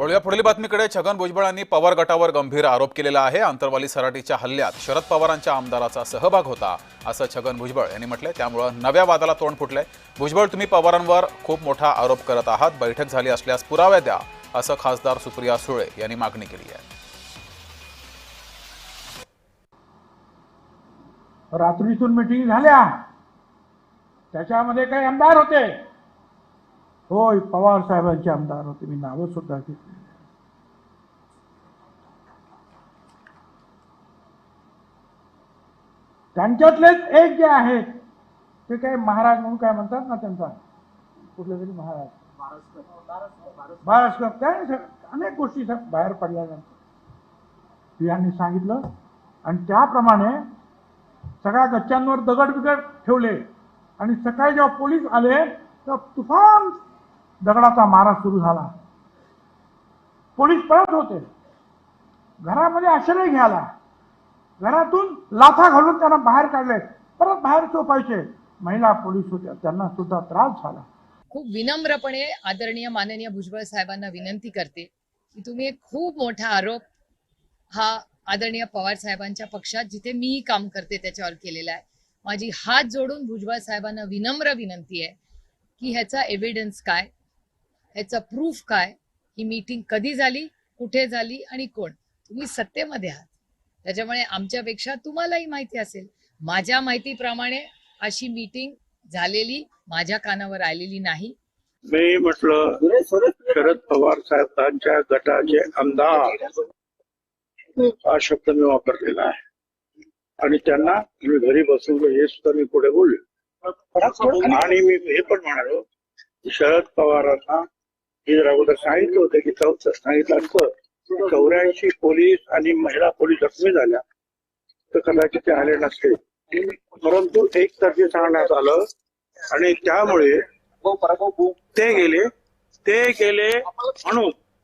वळूया पुढील बातमीकडे छगन भुजबळांनी पवार गटावर गंभीर आरोप केलेला आहे. आंतरवाली सराटीच्या हल्ल्यात शरद पवारांच्या आमदाराचा सहभाग होता असं छगन भुजबळ यांनी म्हटलंय. त्यामुळं नव्या वादाला तोंड फुटलंय. भुजबळ तुम्ही पवारांवर खूप मोठा आरोप करत आहात. बैठक झाली असल्यास पुराव्या द्या असं खासदार सुप्रिया सुळे यांनी मागणी केली आहे. रात्रीतून मिटिंग झाल्या. त्याच्यामध्ये काही आमदार होते. होय पवार साहेबांचे आमदार होते मी नावं सुद्धा घेतली त्यांच्यातलेच एक जे आहेत ते काय महाराज म्हणून काय म्हणतात ना त्यांचा? कुठले तरी महाराज. महाराष्ट्र काय अनेक गोष्टी बाहेर पडल्या जातात. यांनी सांगितलं. आणि त्याप्रमाणे सगळ्या गच्च्यांवर दगड बिगड ठेवले. आणि सकाळी जेव्हा पोलीस आले तर तुफान दगडाचा मारा सुरू झाला. पोलीस पळत होते. घरामध्ये आश्रय घ्यायला. घरातून लाथा घालून त्यांना बाहेर काढले. परत बाहेर चोपायचे महिला पोलीस होत्या. त्यांना सुद्धा त्रास झाला. खूप विनम्रपणे आदरणीय माननीय भुजबळ साहेबांना विनंती करते की तुम्ही एक खूप मोठा आरोप हा आदरणीय पवार साहेबांच्या पक्षात जिथे मी काम करते त्याच्यावर केलेला आहे. माझी हात जोडून भुजबळ साहेबांना विनम्र विनंती आहे की ह्याचा एव्हिडन्स काय? ह्याचा प्रूफ काय? ही मीटिंग कधी झाली? कुठे झाली? आणि कोण? तुम्ही सत्तेमध्ये आहात. त्याच्यामुळे आमच्यापेक्षा तुम्हालाही माहिती असेल. माझ्या माहितीप्रमाणे अशी मीटिंग झालेली माझ्या कानावर आलेली नाही. मी म्हटलं शरद पवार साहेबांच्या गटाचे आमदार हा शब्द मी वापरलेला आहे. आणि त्यांना मी घरी बसवलं हे सुद्धा मी पुढे बोललो. आणि मी हे पण म्हणालो शरद पवारांना मी जर अगोदर सांगितलं होतं की चौथ सांगितलं असतं चौऱ्याऐंशी पोलीस आणि महिला पोलीस जखमी झाल्या तर कदाचित ते आले नसते. परंतु एक तर्फे सांगण्यात आलं आणि त्यामुळे ते गेले ते गेले म्हणून